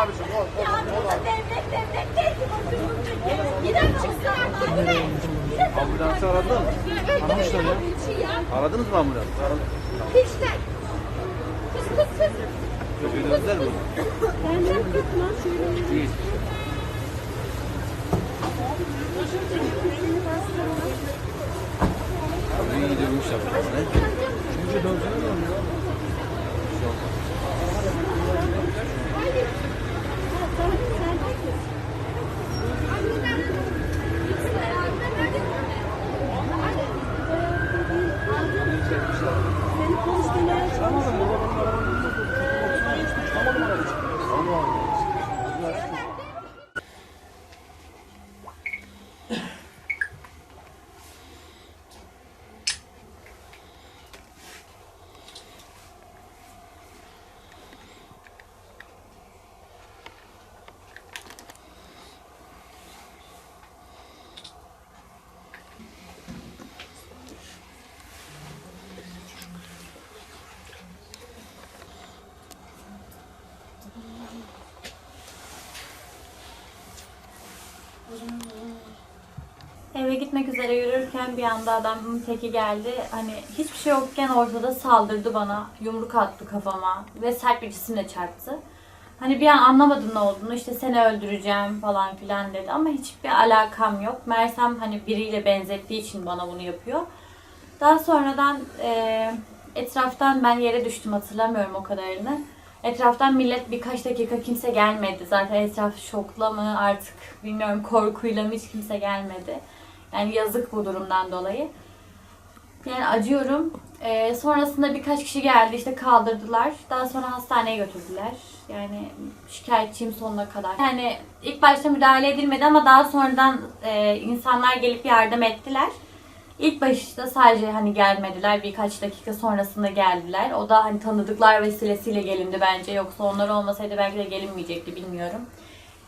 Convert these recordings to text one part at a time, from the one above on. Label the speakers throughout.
Speaker 1: abicim ol ol ol abi.
Speaker 2: Ambulansı aradın mı?
Speaker 1: Aramışlar ya.
Speaker 2: Aradınız mı ambulansı?
Speaker 3: Hiçler. Kız kız kız.
Speaker 2: Çocuğu dövdüler mi?
Speaker 3: Benden kızma şöyle.
Speaker 2: Değil. Abi iyi dövmüşler.
Speaker 1: Çocuğu dövdüler mi? one.
Speaker 4: Eve gitmek üzere yürürken bir anda adamın teki geldi. Hani hiçbir şey yokken ortada saldırdı bana. Yumruk attı kafama ve sert bir cisimle çarptı. Hani bir an anlamadım ne olduğunu. İşte seni öldüreceğim falan filan dedi ama hiçbir alakam yok. Mersem hani biriyle benzettiği için bana bunu yapıyor. Daha sonradan eee, etraftan ben yere düştüm hatırlamıyorum o kadarını. Etraftan millet birkaç dakika kimse gelmedi. Zaten etraf şokla mı artık bilmiyorum korkuyla mı hiç kimse gelmedi. Yani yazık bu durumdan dolayı. Yani acıyorum. Ee, sonrasında birkaç kişi geldi işte kaldırdılar. Daha sonra hastaneye götürdüler. Yani şikayetçiyim sonuna kadar. Yani ilk başta müdahale edilmedi ama daha sonradan e, insanlar gelip yardım ettiler. İlk başta sadece hani gelmediler. Birkaç dakika sonrasında geldiler. O da hani tanıdıklar vesilesiyle gelindi bence. Yoksa onlar olmasaydı belki de gelinmeyecekti bilmiyorum.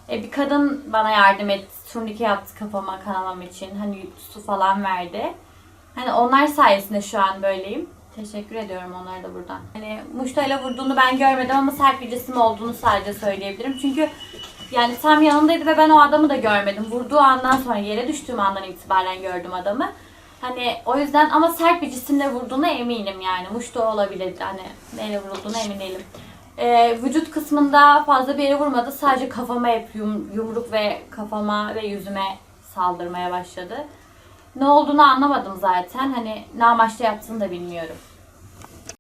Speaker 4: E, bir kadın bana yardım etti. Turnike yaptı kafama kanamam için. Hani su falan verdi. Hani onlar sayesinde şu an böyleyim. Teşekkür ediyorum onlara da buradan. Hani muştayla vurduğunu ben görmedim ama sert bir cisim olduğunu sadece söyleyebilirim. Çünkü yani tam yanımdaydı ve ben o adamı da görmedim. Vurduğu andan sonra yere düştüğüm andan itibaren gördüm adamı. Hani o yüzden ama sert bir cisimle vurduğuna eminim yani. Muşta olabilirdi hani neyle vurulduğuna emin değilim. Ee, vücut kısmında fazla bir yere vurmadı. Sadece kafama hep yum- yumruk ve kafama ve yüzüme saldırmaya başladı. Ne olduğunu anlamadım zaten. Hani ne amaçla yaptığını da bilmiyorum.